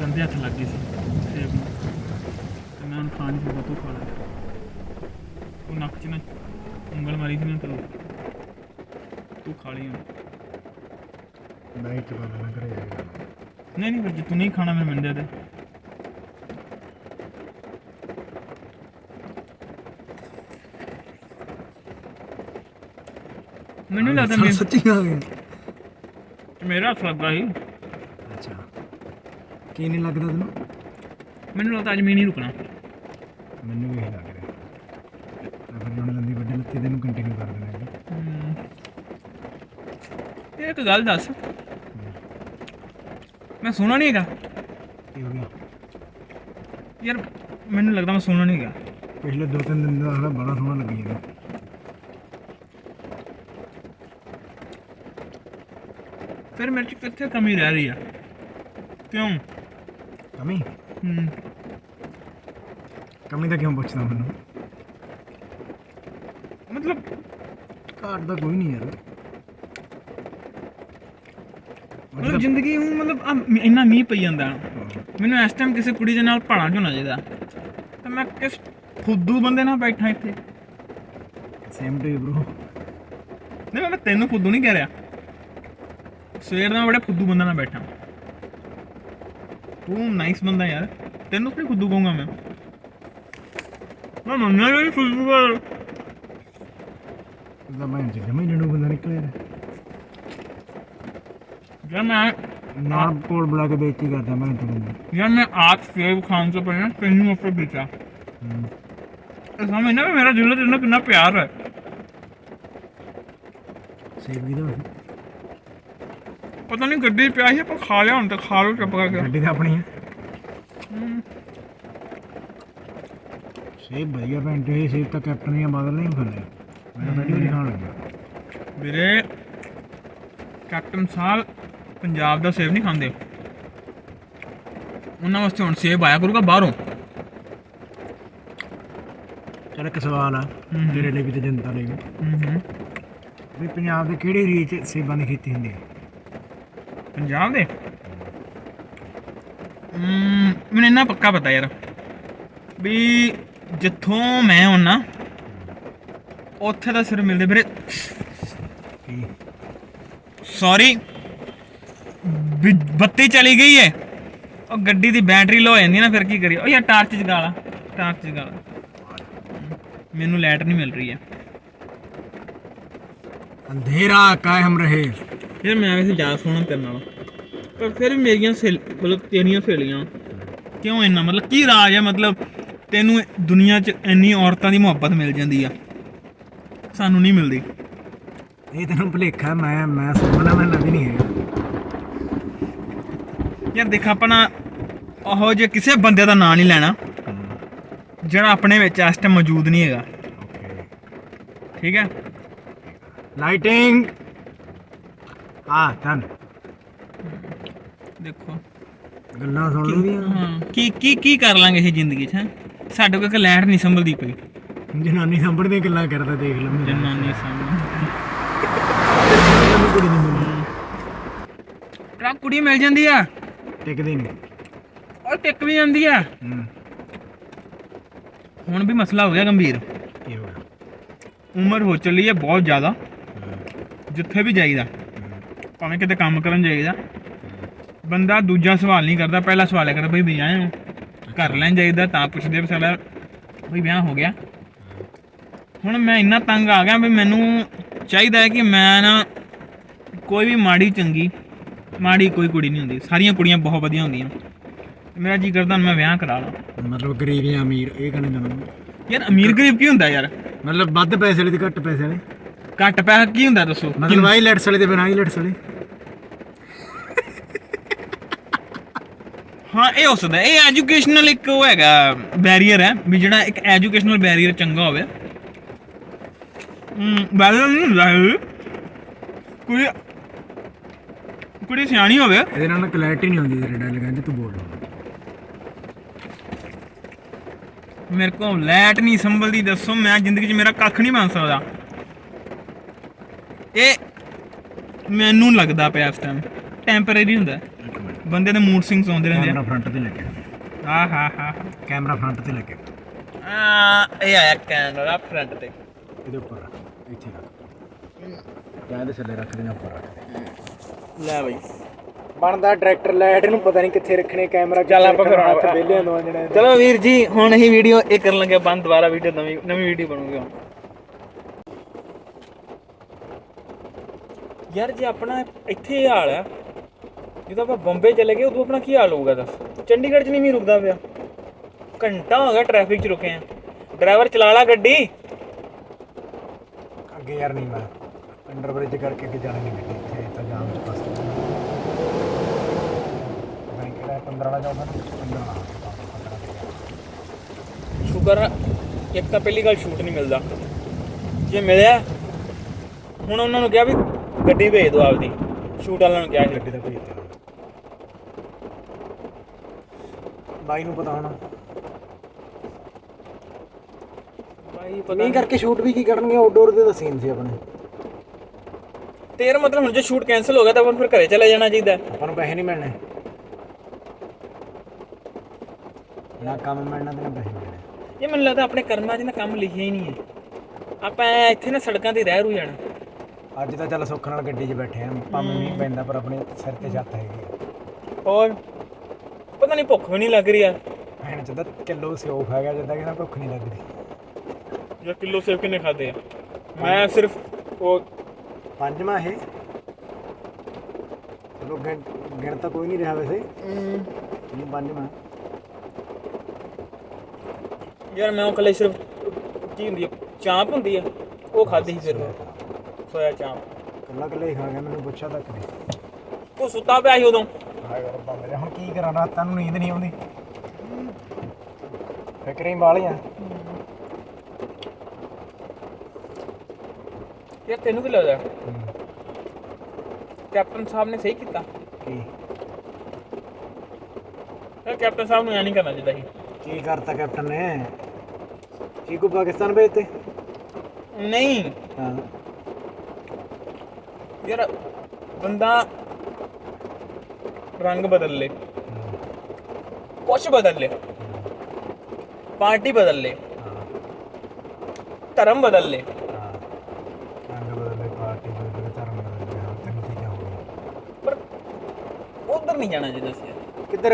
ਗੰਦੇ ਹੱਥ ਲੱਗ ਗਏ ਸੀ। ਸੇਬ ਨੂੰ ਤੇ ਮੈਂ ਹੁਣ ਖਾਣ ਨਹੀਂ ਸਕਦਾ ਤੂੰ ਖਾ ਲੈ ਉਹ ਨੱਕ 'ਚ ਨਾ ਉਂਗਲ ਮਾਰੀ ਸੀ ਨਾ, ਤੂੰ ਤੂੰ ਖਾ ਲਈ ਹੁਣ। ਮੈਂ ਇੱਕ ਵਾਰ ਨਾ ਕਰੇ ਜਾਏਗਾ ਨਹੀਂ ਨਹੀਂ ਜੇ ਤੂੰ ਨਹੀਂ ਖਾਣਾ ਫਿਰ ਮੈਨੂੰ ਦੇ ਦੇ। ਮੈਨੂੰ ਨੀ ਲੱਗਦਾ ਮੇਰੇ ਸੱਚੀ ਆ ਗਿਆ ਮੇਰਾ ਹੱਥ ਲੱਗਾ ਸੀ। ਅੱਛਾ। ਕੀ ਨਹੀਂ ਲੱਗਦਾ ਤੈਨੂੰ? ਮੈਨੂੰ ਲੱਗਦਾ ਅੱਜ ਮੈਂ ਨਹੀਂ ਰੁਕਣਾ। ਮੈਨੂੰ ਵੀ ਇਹ ਲੱਗ ਰਿਹਾ। ਤਾਂ ਫਿਰ ਜਣ ਲੰਦੀ ਵੱਡੇ ਲੱਤੀ ਤੈਨੂੰ ਕੰਟੀਨਿਊ ਕਰ ਦੇਣਾ ਹੈ। ਹਮ। ਤੇ ਇੱਕ ਗੱਲ ਦੱਸ। ਮੈਂ ਸੁਣਾ ਨਹੀਂ ਹੈਗਾ। ਕੀ ਹੋ ਗਿਆ? ਯਾਰ ਮੈਨੂੰ ਲੱਗਦਾ ਮੈਂ ਸੁਣਾ ਨਹੀਂ ਹੈਗਾ। ਪਿਛਲੇ ਦੋ ਤਿੰਨ ਦਿਨ ਦਾ ਹਲਾ ਬੜਾ ਸੋਹਣਾ ਲੱਗੀ ਜਾਂਦਾ। ਫਿਰ ਮੇਰੇ ਚ ਕਿੱਥੇ ਕਮੀ ਰਹਿ ਰਹੀ ਆ? ਕਿਉਂ? ਕਮੀ? ਹਮ ਕਮੀ ਤਾਂ ਕਿਉਂ ਪੁੱਛਦਾ ਮੈਨੂੰ? ਮਤਲਬ ਘਾਟ ਦਾ ਕੋਈ ਨਹੀਂ ਯਾਰ। ਮਤਲਬ ਜ਼ਿੰਦਗੀ ਹੁਣ ਮਤਲਬ ਆਹ ਇੰਨਾ ਮੀਂਹ ਪਈ ਜਾਂਦਾ। ਮੈਨੂੰ ਇਸ ਟਾਈਮ ਕਿਸੇ ਕੁੜੀ ਦੇ ਨਾਲ ਭਾਣਾ ਝੋਣਾ ਚਾਹੀਦਾ। ਤੇ ਮੈਂ ਕਿਸ ਫੁੱਦੂ ਬੰਦੇ ਨਾਲ ਬੈਠਾ ਇੱਥੇ? ਸੇਮ ਟੂ ਬ్రో ਨਹੀਂ ਮੈਂ ਤੈਨੂੰ ਫੁੱਦੂ ਨਹੀਂ ਕਹਿ ਰਿਹਾ। ਸਵੇਰ ਦਾ ਮੈਂ ਬੜੇ ਫੁੱਦੂ ਬੰਦਾ ਨਾਲ ਬੈਠਾ। ਤੂੰ ਨਾਈਸ ਬੰਦਾ ਯਾਰ। ਤੈਨੂੰ ਕਿਉਂ ਫੁੱਦੂ ਕਹੂੰਗਾ ਮੈਂ? ਮੈਂ ਮੰਨਿਆ ਨਹੀਂ ਫੁੱਦੂ ਆ ਉਹਦਾ ਮੈਂ ਜਮਾ ਹੀ ਜਣੂ ਬੰਦਾ ਨਿਕਲਿਆ। ਯਾਰ। ਯਾਰ ਮੈਂ ਨਾਲ ਕੋਲ ਬੁਲਾ ਕੇ ਬੇਇੱਜ਼ਤੀ ਕਰਦਾ ਮੈਂ ਤੈਨੂੰ ਯਾਰ ਮੈਂ ਆਪ ਸੇਬ ਖਾਣ ਤੋਂ ਪਹਿਲਾਂ ਤੈਨੂੰ ਉੱਪਰ ਬੀਚਾ ਹੂੰ। ਇਹ ਸਮਝ ਨਾ ਵੀ ਮੇਰਾ ਦਿਲ ਤੇਰੇ ਨਾਲ ਕਿੰਨਾ ਪਿਆਰ ਹੈ ਸੇਬ ਵੀ ਦਾ ਪਤਾ ਨਹੀਂ ਗੱਡੀ 'ਚ ਪਿਆ ਸੀ ਆਪਾਂ ਖਾ ਲਿਆ ਹੁਣ ਤਾਂ ਖਾ ਲਓ ਚੁੱਪ ਕਰਕੇ ਗੱਡੀ ਤਾਂ ਆਪਣੀ ਹੈ ਹਮ, ਸੇਬ ਵਧੀਆ ਭੈਣ ਚੋ ਇਹ ਸੇਬ ਤਾਂ ਕੈਪਟਨ ਦੀਆਂ ਬਾਦਲ ਨਹੀਂ ਖਾਂਦੇ ਮੈਂ ਪੰਜਾਬ ਦਾ ਸੇਬ ਨਹੀਂ ਖਾਂਦੇ। ਉਹਨਾਂ ਵਾਸਤੇ ਹੁਣ ਸੇਬ ਆਇਆ ਕਰੂਗਾ ਬਾਹਰੋਂ। ਚਲ ਇੱਕ ਸਵਾਲ ਆ ਹੂੰ। ਤੇਰੇ ਲਈ ਵੀ ਤੇ ਜਨਤਾ ਲਈ ਵੀ। ਹੂੰ ਹੂੰ। ਵੀ ਪੰਜਾਬ ਦੇ ਕਿਹੜੇ ਏਰੀਏ 'ਚ ਸੇਬਾਂ ਦੀ ਖੇਤੀ ਹੁੰਦੀ ਹੈ ਪੰਜਾਬ ਦੇ? ਹਮ, ਮੈਨੂੰ ਇੰਨਾ ਪੱਕਾ ਪਤਾ ਯਾਰ। ਵੀ ਜਿੱਥੋਂ ਮੈਂ ਹੁੰਨਾ ਉੱਥੇ ਦਾ ਸਿਰ ਮਿਲਦੇ ਵੀਰੇ। ਕੀ? ਸੌਰੀ ਬੱਤੀ ਚਲੀ ਗਈ ਏ। ਉਹ ਗੱਡੀ ਦੀ ਬੈਟਰੀ ਲੋ ਹੋ ਜਾਂਦੀ ਨਾ ਫਿਰ ਕੀ ਕਰੀਏ? ਉਹ ਯਾਰ ਟਾਰਚ ਜਗਾ ਲਾ ਟਾਰਚ ਜਗਾ ਲਾ ਮੈਨੂੰ ਲਾਈਟ ਨਹੀਂ ਮਿਲ ਰਹੀ ਹੈ ਅੰਧੇਰਾ ਕਾਇਮ ਰਹੇ। ਯਾਰ ਮੈਂ ਵੈਸੇ ਜ਼ਿਆਦਾ ਸੋਹਣਾ ਤੇਰੇ ਨਾਲ। ਪਰ ਫਿਰ ਵੀ ਮੇਰੀਆਂ ਮਤਲਬ ਤੇਰੀਆਂ ਸਹੇਲੀਆਂ। ਕਿਉਂ ਇੰਨਾ? ਮਤਲਬ ਕੀ ਰਾਜ ਹੈ ਮਤਲਬ ਤੈਨੂੰ ਦੁਨੀਆ 'ਚ ਇੰਨੀ ਔਰਤਾਂ ਦੀ ਮੁਹੱਬਤ ਮਿਲ ਜਾਂਦੀ ਆ। ਸਾਨੂੰ ਨਹੀਂ ਮਿਲਦੀ। ਇਹ ਤੈਨੂੰ ਭੁਲੇਖਾ ਮੈਂ ਮੈਂ ਸੁਪਨਾ ਮੈਂ ਨਵੀਂ ਨਹੀਂ ਹੈ ਯਾਰ ਦੇਖ ਆਪਣਾ ਉਹੋ ਜੇ ਕਿਸੇ ਬੰਦੇ ਦਾ ਨਾਂ ਨਹੀਂ ਲੈਣਾ। ਜਿਹੜਾ ਆਪਣੇ ਵਿੱਚ ਇਸ ਟਾਈਮ ਮੌਜੂਦ ਨਹੀਂ ਹੈਗਾ। ਠੀਕ ਹੈ? ਲਾਈਟਿੰਗ ਆ ਤਨ ਦੇਖੋ। ਗੱਲਾਂ ਸੁਣ ਲਓ ਦੀਆਂ ਹਾਂ ਕੀ ਕੀ ਕੀ ਕਰ ਲਾਂਗੇ ਇਹ ਜ਼ਿੰਦਗੀ 'ਚ ਸਾਡੇ ਕੋਲ ਇੱਕ ਲਾਈਟ ਨਹੀਂ ਸੰਭਲਦੀ ਪਈ। ਜਨਾਨੀ ਸੰਭੜਦੀਆਂ ਗੱਲਾਂ ਕਰਦਾ ਦੇਖ ਲਓ ਜਨਾਨੀ ਸੰਭਲ ਮੈਨੂੰ ਕੁੜੀ ਨਹੀਂ ਮਿਲਦੀ। ਟਰੱਕ ਕੁੜੀ ਮਿਲ ਜਾਂਦੀ ਆ? ਟਿਕਦੀ ਨਹੀਂ। ਔਰ ਟਿਕ ਵੀ ਜਾਂਦੀ ਆ। ਹੂੰ। ਹੁਣ ਵੀ ਮਸਲਾ ਹੋ ਗਿਆ ਗੰਭੀਰ। ਕੀ ਹੋ ਉਮਰ ਹੋ ਚੱਲੀ ਹੈ ਬਹੁਤ ਜ਼ਿਆਦਾ। ਜਿੱਥੇ ਵੀ ਜਾਈਦਾ। ਭਾਵੇਂ ਕਿਤੇ ਕੰਮ ਕਰਨ ਜਾਈਦਾ। ਬੰਦਾ ਦੂਜਾ ਸਵਾਲ ਨਹੀਂ ਕਰਦਾ ਪਹਿਲਾ ਸਵਾਲ ਇਹ ਕਰਦਾ ਬਈ ਵਿਆਹ ਹੋ ਘਰ ਲੈਣ ਜਾਈਦਾ ਤਾਂ ਪੁੱਛਦੇ ਵੀ ਸਾਡਾ ਬਈ ਵਿਆਹ ਹੋ ਗਿਆ। ਹੁਣ ਮੈਂ ਇੰਨਾ ਤੰਗ ਆ ਗਿਆ ਵੀ ਮੈਨੂੰ ਚਾਹੀਦਾ ਹੈ ਕਿ ਮੈਂ ਨਾ ਕੋਈ ਵੀ ਮਾੜੀ ਚੰਗੀ ਮਾੜੀ ਕੋਈ ਕੁੜੀ ਨਹੀਂ ਹੁੰਦੀ। ਸਾਰੀਆਂ ਕੁੜੀਆਂ ਬਹੁਤ ਵਧੀਆ ਹੁੰਦੀਆਂ। ਮੇਰਾ ਜੀ ਕਰਦਾ ਮੈਂ ਵਿਆਹ ਕਰਾ ਲਾਂ। ਮਤਲਬ ਗਰੀਬ ਜਾਂ ਅਮੀਰ ਇਹ ਕਹਿੰਦੇ ਨੇ ਯਾਰ ਅਮੀਰ ਗਰੀਬ ਕੀ ਹੁੰਦਾ ਯਾਰ? ਮਤਲਬ ਵੱਧ ਪੈਸੇ ਵਾਲੇ ਤੇ ਘੱਟ ਪੈਸੇ ਵਾਲੇ। ਘੱਟ ਪੈਸਾ ਕੀ ਹੁੰਦਾ ਦੱਸੋ? ਮਤਲਬ ਆਈ ਲੈਟਸ ਵਾਲੇ ਤੇ ਬਿਨਾਂ ਆਈ ਲੈਟਸ ਵਾਲੇ। ਹਾਂ ਇਹ ਹੋ ਸਕਦਾ। ਇਹ ਐਜੂਕੇਸ਼ਨਲ ਇੱਕ ਉਹ ਹੈਗਾ ਬੈਰੀਅਰ ਹੈ ਵੀ ਜਿਹੜਾ ਇੱਕ ਐਜੂਕੇਸ਼ਨਲ ਬੈਰੀਅਰ ਚੰਗਾ ਹੋਵੇ। ਹਮ ਬੈਰੀਅਰ ਨਹੀਂ ਹੁੰਦਾ ਇਹ। ਕੋਈ ਕੁੜੀ ਸਿਆਣੀ ਹੋਵੇ। ਇਹਦੇ ਨਾਲ ਕਲੈਰਿਟੀ ਨਹੀਂ ਆਉਂਦੀ ਤੇਰੇ ਡਾਇਲੌਗਾਂ 'ਚ ਤੂੰ ਬੋਲ। ਮੇਰੇ ਕੋਲ ਲੈਟ ਨਹੀਂ ਸੰਭਲਦੀ ਦੱਸੋ ਮੈਂ ਜ਼ਿੰਦਗੀ 'ਚ ਮੇਰਾ ਕੱਖ ਨਹੀਂ ਬਣ ਸਕਦਾ। ਇਹ ਮੈਨੂੰ ਲੱਗਦਾ ਪਿਆ ਇਸ ਟਾਈਮ ਟੈਂਪਰੇਰੀ ਹੁੰਦਾ। ਬੰਦੇ ਦੇ ਮੂਡ ਸਿੰਗਸ ਆਉਂਦੇ ਰਹਿੰਦੇ ਕੈਮਰਾ ਫਰੰਟ ਤੇ ਲੱਗੇ ਆ। ਆਹ ਹਾ ਕੈਮਰਾ ਫਰੰਟ ਤੇ ਲੱਗੇ ਆ। ਇਹ ਆਇਆ ਕੈਮਰਾ ਫਰੰਟ ਤੇ। ਇਹਦੇ ਉੱਪਰ ਰੱਖ। ਇੱਥੇ ਰੱਖ। ਜਾਂ ਇਹਦੇ ਥੱਲੇ ਰੱਖ ਦੇ ਜਾਂ ਉੱਪਰ ਰੱਖ। ਦੇ ਲੈ ਬਈ। ਬਣਦਾ ਡਾਇਰੈਕਟਰ ਲਾਈਟ ਇਹਨੂੰ ਪਤਾ ਨਹੀਂ ਕਿੱਥੇ ਰੱਖਣੇ ਕੈਮਰਾ ਚੱਲ ਆਪਾਂ ਫਿਰ ਹੱਥ ਵਿਹਲੇ ਦੋਵਾਂ ਜਣੇ ਚਲੋ ਵੀਰ ਜੀ ਹੁਣ ਅਸੀਂ ਵੀਡੀਓ ਇਹ ਕਰਨ ਲੱਗੇ ਬੰਦ ਦੁਬਾਰਾ ਵੀਡੀਓ ਨਵੀਂ ਨਵੀਂ ਵੀਡੀਓ ਬਣੂਗੀ ਹੁਣ। ਯਾਰ ਜੇ ਆਪਣਾ ਇੱਥੇ ਇਹ ਹਾਲ ਆ ਜਦੋਂ ਆਪਾਂ ਬੰਬੇ ਚਲੇ ਗਏ ਉਦੋਂ ਆਪਣਾ ਕੀ ਹਾਲ ਹੋਊਗਾ ਦੱਸ? ਚੰਡੀਗੜ੍ਹ 'ਚ ਨਹੀਂ ਵੀ ਰੁਕਦਾ ਪਿਆ। ਘੰਟਾ ਹੋ ਗਿਆ ਟ੍ਰੈਫਿਕ 'ਚ ਰੁਕੇ ਆ। ਡਰਾਈਵਰ ਚਲਾ ਲਾ ਗੱਡੀ। ਅੱਗੇ ਯਾਰ ਨਹੀਂ ਮੈਂ। ਅੰਡਰ ਬ੍ਰਿਜ ਕਰਕੇ ਅੱਗੇ ਜਾਣਾ ਨਹੀਂ ਗੱਡੀ ਇੱਥੇ ਤਾਂ ਜਾਮ ਚ ਫਸ ਮੈਂ ਕਿਹੜਾ 15 ਵਾਲਾ ਜਾਊਗਾ ਨਾ 15 ਵਾਲਾ 15 ਤੇ ਗਿਆ। ਸ਼ੁਕਰ ਇੱਕ ਤਾਂ ਪਹਿਲੀ ਗੱਲ ਸ਼ੂਟ ਨਹੀਂ ਮਿਲਦਾ। ਜੇ ਮਿਲਿਆ ਹੁਣ ਉਹਨਾਂ ਨੂੰ ਕਿਹਾ ਵੀ ਗੱਡੀ ਭੇਜ ਦਿਓ ਆਪਦੀ। ਸ਼ੂਟ ਵਾਲਿਆਂ ਨੂੰ ਕਿਹਾ ਗੱਡੀ ਦਾ ਭੇਜ ਦੇਣਾ ਬਾਈ ਨੂੰ ਪਤਾ ਹੋਣਾ। ਬਾਈ ਪਤਾ ਨਹੀਂ ਕਰਕੇ ਸ਼ੂਟ ਵੀ ਕੀ ਕਰਨਗੇ ਆਊਟਡੋਰ ਦੇ ਤਾਂ ਸੀਨ ਸੀ ਆਪਣੇ। ਤੇਰਾ ਮਤਲਬ ਹੁਣ ਜੇ ਸ਼ੂਟ ਕੈਨਸਲ ਹੋ ਗਿਆ ਤਾਂ ਆਪਾਂ ਨੂੰ ਫਿਰ ਘਰੇ ਚਲੇ ਜਾਣਾ ਚਾਹੀਦਾ। ਆਪਾਂ ਨੂੰ ਪੈਸੇ ਨਹੀਂ ਮਿਲਣੇ। ਨਾ ਕੰਮ ਮਿਲਣਾ ਤੇ ਨਾ ਪੈਸੇ ਮਿਲਣੇ। ਇਹ ਮੈਨੂੰ ਲੱਗਦਾ ਆਪਣੇ ਕਰਮਾਂ 'ਚ ਨਾ ਕੰਮ ਲਿਖਿਆ ਹੀ ਨਹੀਂ ਹੈ। ਆਪਾਂ ਇੱਥੇ ਨਾ ਸੜਕਾਂ ਤੇ ਰਹਿ ਰੂ ਜਾਣਾ। ਅੱਜ ਤਾਂ ਚੱਲ ਸੁੱਖ ਨਾਲ ਗੱਡੀ 'ਚ ਬੈਠੇ ਆ ਭਾਵੇਂ ਮੀਂਹ ਪੈਂਦਾ ਪਰ ਆਪਣੇ ਸਿਰ ਤੇ ਛੱਤ ਹੈਗੀ ਆ। ਹੋਰ? ਪਤਾ ਨਹੀਂ ਭੁੱਖ ਵੀ ਨਹੀਂ ਲੱਗ ਰਹੀ ਯਾਰ। ਭੈਣ ਚ ਤਾਂ ਕਿਲੋ ਸਿਓ ਖਾ ਗਿਆ ਜਿੱਦਾਂ ਕਿ ਨਾ ਭੁੱਖ ਨਹੀਂ ਲੱਗਦੀ। ਜਾਂ ਕਿਲੋ ਸੇਬ ਕਿੰਨੇ ਖਾਦੇ ਆ? ਮੈਂ ਸਿਰਫ ਉਹ ਪੰਜਵਾਂ ਇਹ। ਚਲੋ ਗਿਣ ਗਿਣ ਤਾਂ ਕੋਈ ਨਹੀਂ ਰਿਹਾ ਵੈਸੇ। ਇਹ ਪੰਜਵਾਂ। ਯਾਰ ਮੈਂ ਉਹ ਕੱਲੇ ਸਿਰਫ ਕੀ ਹੁੰਦੀ ਆ ਚਾਂਪ ਹੁੰਦੀ ਆ ਉਹ ਖਾਦੀ ਸੀ ਸਿਰਫ ਸੋਇਆ ਚਾਂਪ। ਕੱਲਾ ਕੱਲਾ ਹੀ ਖਾ ਗਿਆ ਮੈਨੂੰ ਪੁੱਛਿਆ ਤੱਕ ਨਹੀਂ। ਉਹ ਸੁੱਤਾ ਪਿਆ ਸੀ ਉਦੋਂ। ਹਾਏ ਰੱਬਾ ਮੇਰੇ ਹੁਣ ਕੀ ਕਰਾਂ ਰਾਤਾਂ ਨੂੰ ਨੀਂਦ ਨਹੀਂ ਆਉਂਦੀ। ਫਿਕਰਾਂ ਹੀ ਵਾਲੀਆਂ। ਯਾਰ ਤੈਨੂੰ ਕੀ ਲੱਗਦਾ? ਕੈਪਟਨ ਸਾਹਿਬ ਨੇ ਸਹੀ ਕੀਤਾ। ਕੀ? ਯਾਰ ਕੈਪਟਨ ਸਾਹਿਬ ਨੂੰ ਐ ਨਹੀਂ ਕਰਨਾ ਚਾਹੀਦਾ ਸੀ। ਕੀ ਕਰਤਾ ਕੈਪਟਨ ਨੇ? ਕੀ ਕੋ ਪਾਕਿਸਤਾਨ ਭੇਜਤੇ? ਨਹੀਂ। ਹਾਂ। ਯਾਰ ਬੰਦਾ ਰੰਗ ਬਦਲ ਲੇ। ਕੁਛ ਬਦਲ ਲੇ। ਪਾਰਟੀ ਬਦਲ ਲੇ। ਧਰਮ ਬਦਲ ਲੇ। ਨਹੀਂ ਜਾਣਾ ਸੀ ਯਾਰ ਕਿੱਧਰ?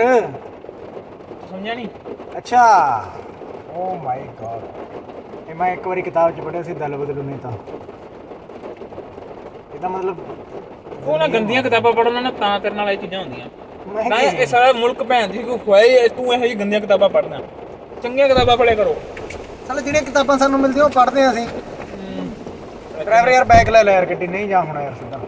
ਸਮਝਿਆ ਨਹੀਂ? ਅੱਛਾ। ਓ ਮਾਈ ਗॉड ਇਹ ਮੈਂ ਇੱਕ ਵਾਰੀ ਕਿਤਾਬ 'ਚ ਪੜ੍ਹਿਆ ਸੀ ਦਲ ਬਦਲੂ ਨੇਤਾ ਇਹਦਾ ਮਤਲਬ ਉਹ ਨਾ ਗੰਦੀਆਂ ਕਿਤਾਬਾਂ ਪੜ੍ਹਨਾ ਨਾ ਤਾਂ ਤੇਰੇ ਨਾਲ ਇਹ ਚੀਜ਼ਾਂ ਹੁੰਦੀਆਂ। ਮੈਂ ਇਹ ਸਾਰਾ ਮੁਲਕ ਭੈਣ ਦੀ ਕੋਈ ਹੋਏ ਤੂੰ ਇਹੋ ਜਿਹੀ ਗੰਦੀਆਂ ਕਿਤਾਬਾਂ ਪੜ੍ਹਨਾ। ਚੰਗੀਆਂ ਕਿਤਾਬਾਂ ਪੜ੍ਹਿਆ ਕਰੋ। ਸਾਲੇ ਜਿਹੜੀਆਂ ਕਿਤਾਬਾਂ ਸਾਨੂੰ ਮਿਲਦੀਆਂ ਉਹ ਪੜ੍ਹਦੇ ਆ ਅਸੀਂ। ਡਰਾਈਵਰ ਯਾਰ ਬੈਗ ਲੈ ਲੈ ਯਾਰ ਗੱਡੀ ਨਹੀਂ ਜਾ ਹੋਣਾ ਯਾਰ ਸਿੱਧਾ।